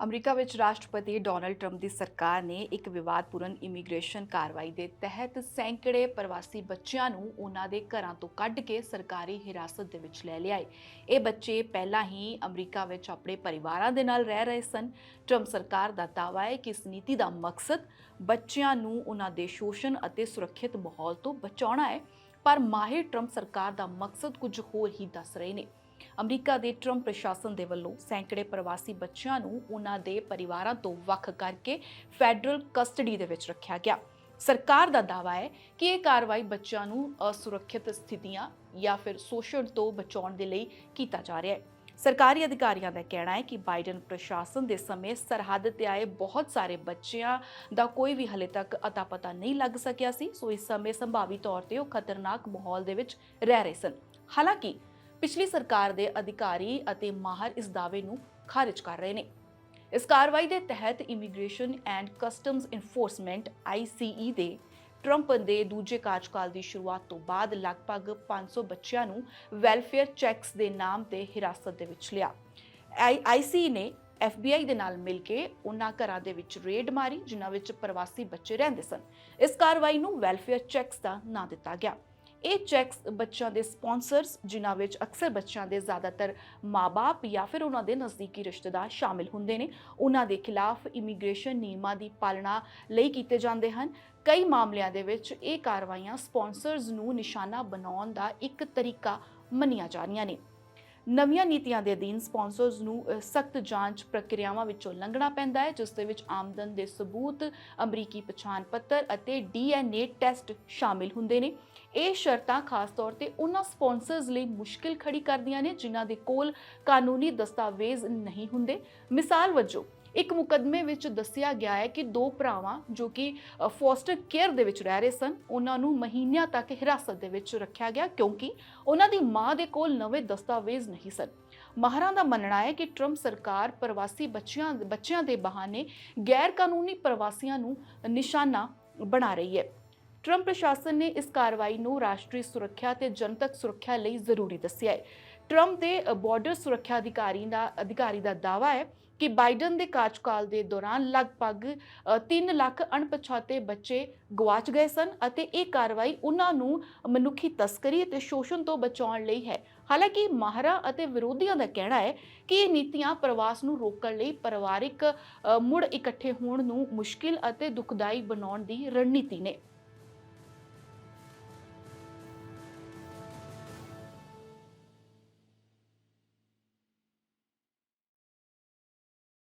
America ਵਿੱਚ ਰਾਸ਼ਟਰਪਤੀ Donald Trump ਦੀ ਸਰਕਾਰ ਨੇ ਇੱਕ ਵਿਵਾਦਪੂਰਨ ਇਮੀਗ੍ਰੇਸ਼ਨ ਕਾਰਵਾਈ ਦੇ ਤਹਿਤ ਸੈਂਕੜੇ ਪ੍ਰਵਾਸੀ ਬੱਚਿਆਂ ਨੂੰ ਉਹਨਾਂ ਦੇ ਘਰਾਂ ਤੋਂ ਕੱਢ ਕੇ ਸਰਕਾਰੀ ਹਿਰਾਸਤ ਦੇ ਵਿੱਚ ਲੈ ਲਿਆ ਹੈ ਇਹ ਬੱਚੇ ਪਹਿਲਾਂ ਹੀ ਅਮਰੀਕਾ ਵਿੱਚ ਆਪਣੇ ਪਰਿਵਾਰਾਂ ਦੇ ਨਾਲ ਰਹਿ ਰਹੇ ਸਨ। ਟਰੰਪ ਸਰਕਾਰ ਦਾ ਦਾਅਵਾ ਹੈ ਕਿ ਇਸ ਨੀਤੀ ਦਾ ਮਕਸਦ ਬੱਚਿਆਂ ਨੂੰ ਉਹਨਾਂ ਦੇ ਸ਼ੋਸ਼ਣ ਅਤੇ ਸੁਰੱਖਿਅਤ ਮਾਹੌਲ ਤੋਂ ਬਚਾਉਣਾ ਹੈ, ਪਰ ਮਾਹਿਰ ਟਰੰਪ ਸਰਕਾਰ ਦਾ ਮਕਸਦ ਕੁਝ ਹੋਰ ਹੀ ਦੱਸ ਰਹੇ ਨੇ। ਅਮਰੀਕਾ ਦੇ ਟਰੰਪ ਪ੍ਰਸ਼ਾਸਨ ਦੇ ਵੱਲੋਂ ਸੈਂਕੜੇ ਪ੍ਰਵਾਸੀ ਬੱਚਿਆਂ ਨੂੰ ਉਹਨਾਂ ਦੇ ਪਰਿਵਾਰਾਂ ਤੋਂ ਵੱਖ ਕਰਕੇ ਫੈਡਰਲ ਕਸਟਡੀ ਦੇ ਵਿੱਚ ਰੱਖਿਆ ਗਿਆ। ਸਰਕਾਰ ਦਾ ਦਾਅਵਾ ਹੈ ਕਿ ਇਹ ਕਾਰਵਾਈ ਬੱਚਿਆਂ ਨੂੰ ਅਸੁਰੱਖਿਅਤ ਸਥਿਤੀਆਂ ਜਾਂ ਫਿਰ ਸ਼ੋਸ਼ਣ ਤੋਂ ਬਚਾਉਣ ਦੇ ਲਈ ਕੀਤਾ ਜਾ ਰਿਹਾ ਹੈ। ਸਰਕਾਰੀ ਅਧਿਕਾਰੀਆਂ ਦਾ ਕਹਿਣਾ ਹੈ ਕਿ ਬਾਈਡਨ ਪ੍ਰਸ਼ਾਸਨ ਦੇ ਸਮੇਂ ਸਰਹੱਦ ਤੇ ਆਏ ਬਹੁਤ ਸਾਰੇ ਬੱਚਿਆਂ ਦਾ ਕੋਈ ਵੀ ਹਲੇ ਤੱਕ ਅਤਾ ਪਤਾ ਨਹੀਂ ਲੱਗ ਸਕਿਆ ਸੀ, ਸੋ ਇਸ ਸਮੇਂ ਸੰਭਾਵੀ ਤੌਰ ਤੇ ਉਹ ਖਤਰਨਾਕ ਮਾਹੌਲ ਦੇ ਵਿੱਚ ਰਹਿ ਰਹੇ ਸਨ। ਹਾਲਾਂਕਿ ਪਿਛਲੀ ਸਰਕਾਰ ਦੇ ਅਧਿਕਾਰੀ ਅਤੇ ਮਾਹਰ ਇਸ ਦਾਅਵੇ ਨੂੰ ਖਾਰਜ ਕਰ ਰਹੇ ਨੇ। ਇਸ ਕਾਰਵਾਈ ਦੇ ਤਹਿਤ immigration and customs enforcement ICE ਦੇ ਟਰੰਪ ਦੇ ਦੂਜੇ ਕਾਰਜਕਾਲ ਦੀ ਸ਼ੁਰੂਆਤ ਤੋਂ ਬਾਅਦ ਲਗਭਗ 500 ਬੱਚਿਆਂ ਨੂੰ ਵੈਲਫੇਅਰ ਚੈਕਸ ਦੇ ਨਾਮ ਤੇ ਹਿਰਾਸਤ ਦੇ ਵਿੱਚ ਲਿਆ। ICE ਨੇ FBI ਦੇ ਨਾਲ ਮਿਲ ਕੇ ਉਹਨਾਂ ਘਰਾਂ ਦੇ ਵਿੱਚ ਰੇਡ ਮਾਰੀ, ਜਿਨ੍ਹਾਂ ਵਿੱਚ ਪ੍ਰਵਾਸੀ ਬੱਚੇ ਰਹਿੰਦੇ ਸਨ। ਇਸ ਕਾਰਵਾਈ ਨੂੰ ਵੈਲਫੇਅਰ ਚੈਕਸ ਦਾ ਨਾਂ ਦਿੱਤਾ ਗਿਆ। ਇਹ ਚੈਕਸ ਬੱਚਿਆਂ ਦੇ ਸਪਾਂਸਰਸ ਜਿਨ੍ਹਾਂ ਵਿੱਚ ਅਕਸਰ ਬੱਚਿਆਂ ਦੇ ਜ਼ਿਆਦਾਤਰ ਮਾਪੇ ਜਾਂ ਫਿਰ ਉਹਨਾਂ ਦੇ ਨਜ਼ਦੀਕੀ ਰਿਸ਼ਤੇਦਾਰ ਸ਼ਾਮਿਲ ਹੁੰਦੇ ਨੇ, ਉਹਨਾਂ ਦੇ ਖਿਲਾਫ ਇਮੀਗ੍ਰੇਸ਼ਨ ਨਿਯਮਾਂ ਦੀ ਪਾਲਣਾ ਲਈ ਕੀਤੇ ਜਾਂਦੇ ਹਨ। ਕਈ ਮਾਮਲਿਆਂ ਦੇ ਵਿੱਚ ਇਹ ਕਾਰਵਾਈਆਂ ਸਪਾਂਸਰਸ ਨੂੰ ਨਿਸ਼ਾਨਾ ਬਣਾਉਣ ਦਾ ਇੱਕ ਤਰੀਕਾ ਮੰਨੀਆਂ ਜਾ ਰਹੀਆਂ ਨੇ। ਨਵੀਆਂ ਨੀਤੀਆਂ ਦੇ ਅਧੀਨ ਸਪਾਂਸਰਸ ਨੂੰ ਸਖਤ ਜਾਂਚ ਪ੍ਰਕਿਰਿਆਵਾਂ ਵਿੱਚੋਂ ਲੰਘਣਾ ਪੈਂਦਾ ਹੈ, ਜਿਸ ਦੇ ਵਿੱਚ ਆਮਦਨ ਦੇ ਸਬੂਤ, ਅਮਰੀਕੀ ਪਛਾਣ ਪੱਤਰ ਅਤੇ ਡੀਐਨਏ ਟੈਸਟ ਸ਼ਾਮਿਲ ਹੁੰਦੇ ਨੇ। ਇਹ ਸ਼ਰਤਾਂ ਖਾਸ ਤੌਰ ਤੇ ਉਹਨਾਂ ਸਪਾਂਸਰਸ ਲਈ ਮੁਸ਼ਕਿਲ ਖੜੀ ਕਰਦੀਆਂ ਨੇ, ਜਿਨ੍ਹਾਂ ਦੇ ਕੋਲ ਕਾਨੂੰਨੀ ਦਸਤਾਵੇਜ਼ ਨਹੀਂ ਹੁੰਦੇ। ਮਿਸਾਲ ਵਜੋਂ ਇੱਕ ਮੁਕਦਮੇ ਵਿੱਚ ਦੱਸਿਆ ਗਿਆ ਹੈ ਕਿ ਦੋ ਭਰਾਵਾਂ ਜੋ ਕਿ ਫੋਸਟਰ ਕੇਅਰ ਦੇ ਵਿੱਚ ਰਹਿ ਰਹੇ ਸਨ, ਉਹਨਾਂ ਨੂੰ ਮਹੀਨਿਆਂ ਤੱਕ ਹਿਰਾਸਤ ਦੇ ਵਿੱਚ ਰੱਖਿਆ ਗਿਆ ਕਿਉਂਕਿ ਉਹਨਾਂ ਦੀ ਮਾਂ ਦੇ ਕੋਲ ਨਵੇਂ ਦਸਤਾਵੇਜ਼ ਨਹੀਂ ਸਨ। ਮਾਹਰਾਂ ਦਾ ਮੰਨਣਾ ਹੈ ਕਿ ਟਰੰਪ ਸਰਕਾਰ ਪ੍ਰਵਾਸੀ ਬੱਚਿਆਂ ਬੱਚਿਆਂ ਦੇ ਬਹਾਨੇ ਗੈਰ ਕਾਨੂੰਨੀ ਪ੍ਰਵਾਸੀਆਂ ਨੂੰ ਨਿਸ਼ਾਨਾ ਬਣਾ ਰਹੀ ਹੈ। ਟਰੰਪ ਪ੍ਰਸ਼ਾਸਨ ਨੇ ਇਸ ਕਾਰਵਾਈ ਨੂੰ ਰਾਸ਼ਟਰੀ ਸੁਰੱਖਿਆ ਤੇ ਜਨਤਕ ਸੁਰੱਖਿਆ ਲਈ ਜ਼ਰੂਰੀ ਦੱਸਿਆ ਹੈ। ਟਰੰਪ ਦੇ ਬਾਰਡਰ ਸੁਰੱਖਿਆ ਅਧਿਕਾਰੀ ਦਾ ਅਧਿਕਾਰੀ ਦਾ ਦਾਅਵਾ ਹੈ ਕਿ ਬਾਈਡਨ ਦੇ ਕਾਰਜਕਾਲ ਦੇ ਦੌਰਾਨ ਲਗਭਗ 3 ਲੱਖ ਅਣਪਛਾਤੇ ਬੱਚੇ ਗਵਾਚ ਗਏ ਸਨ ਅਤੇ ਇਹ ਕਾਰਵਾਈ ਉਹਨਾਂ ਨੂੰ ਮਨੁੱਖੀ ਤਸਕਰੀ ਅਤੇ ਸ਼ੋਸ਼ਣ ਤੋਂ ਬਚਾਉਣ ਲਈ ਹੈ। ਹਾਲਾਂਕਿ ਮਾਹਰਾਂ ਅਤੇ ਵਿਰੋਧੀਆਂ ਦਾ ਕਹਿਣਾ ਹੈ ਕਿ ਇਹ ਨੀਤੀਆਂ ਪ੍ਰਵਾਸ ਨੂੰ ਰੋਕਣ ਲਈ ਪਰਿਵਾਰਿਕ ਮੁੜ ਇਕੱਠੇ ਹੋਣ ਨੂੰ ਮੁਸ਼ਕਿਲ ਅਤੇ ਦੁਖਦਾਈ ਬਣਾਉਣ ਦੀ ਰਣਨੀਤੀ ਨੇ।